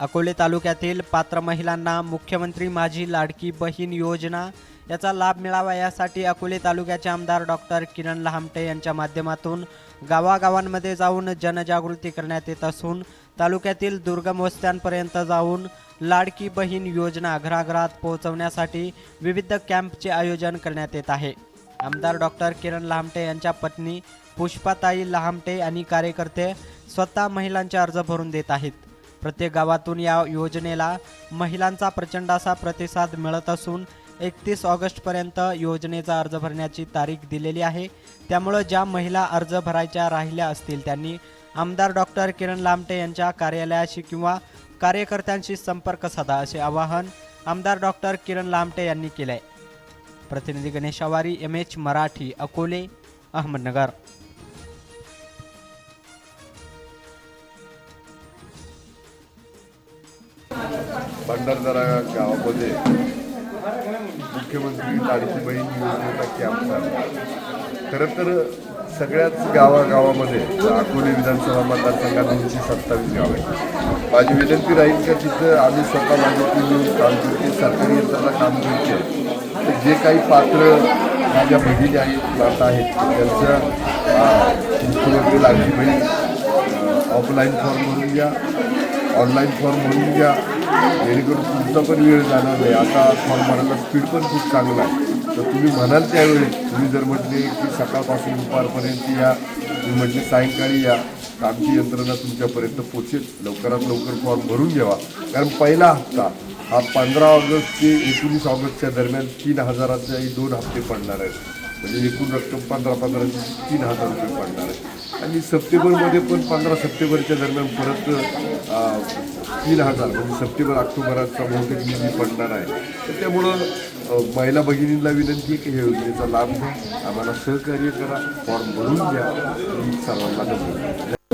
अकोले तालुक्यातील पात्र महिलांना मुख्यमंत्री माझी लाडकी बहीण योजना याचा लाभ मिळावा यासाठी अकोले तालुक्याचे आमदार डॉक्टर किरण लहामटे यांच्या माध्यमातून गावागावांमध्ये जाऊन जनजागृती करण्यात येत असून तालुक्यातील दुर्गम वस्त्यांपर्यंत जाऊन लाडकी बहीण योजना घराघरात पोहोचवण्यासाठी विविध कॅम्पचे आयोजन करण्यात येत आहे. आमदार डॉक्टर किरण लहामटे यांच्या पत्नी पुष्पाताई लहामटे आणि कार्यकर्ते स्वतः महिलांचे अर्ज भरून देत आहेत. प्रत्येक गावातून या योजनेला महिलांचा प्रचंड असा प्रतिसाद मिळत असून एकतीस ऑगस्टपर्यंत योजनेचा अर्ज भरण्याची तारीख दिलेली आहे. त्यामुळं ज्या महिला अर्ज भरायच्या राहिल्या असतील त्यांनी आमदार डॉक्टर किरण लामटे यांच्या कार्यालयाशी किंवा कार्यकर्त्यांशी संपर्क साधा असे आवाहन आमदार डॉक्टर किरण लामटे यांनी केले आहे प्रतिनिधी गणेश आवारी एम एच मराठी अकोले अहमदनगर. भंडारदरा गावामध्ये मुख्यमंत्री लाडकी बहीण योजनेचा कॅम्प झाला खरं तर सगळ्याच गावागावामध्ये अकोले विधानसभा मतदारसंघात दोनशे सत्तावीस गाव आहेत. माझी विनंती राहील का तिथं आम्ही स्वतः मागितली मिळून काम करते सरकारी यंत्रणा काम करते तर जे काही पात्र माझ्या बहिणी आहेत माता आहेत त्यांचं मुख्यमंत्री लाडकी बहीण ऑफलाईन फॉर्म भरून घ्या. ऑनलाईन फॉर्म भरून घ्या. जेणेकरून तुमचा पण वेळ जाणार नाही. आता फॉर्म भरायला स्पीड पण खूप चांगला आहे. तर तुम्ही म्हणाल त्यावेळी तुम्ही जर म्हटले की सकाळपासून दुपारपर्यंत या तुम्ही म्हटले सायंकाळी या तर आमची यंत्रणा तुमच्यापर्यंत पोचेल लवकरात लवकर फॉर्म भरून घ्यावा. कारण पहिला हप्ता हा पंधरा ऑगस्ट ते एकोणीस ऑगस्टच्या दरम्यान तीन हजाराचे दोन हप्ते पडणार आहेत. म्हणजे एकूण रक्कम पंधरा पंधराची तीन हजार रुपये पडणार आहे. आणि सप्टेंबरमध्ये पण पंधरा सप्टेंबरच्या दरम्यान परत तीन हजार म्हणजे सप्टेंबर ऑक्टोबरचा बहुतेक निधी पडणार आहे. तर त्यामुळं महिला भगिनींना विनंती आहे की ह्या योजनेचा लाभ घ्या. आम्हाला सहकार्य करा. फॉर्म भरून घ्या. सर्वांना धन्यवाद.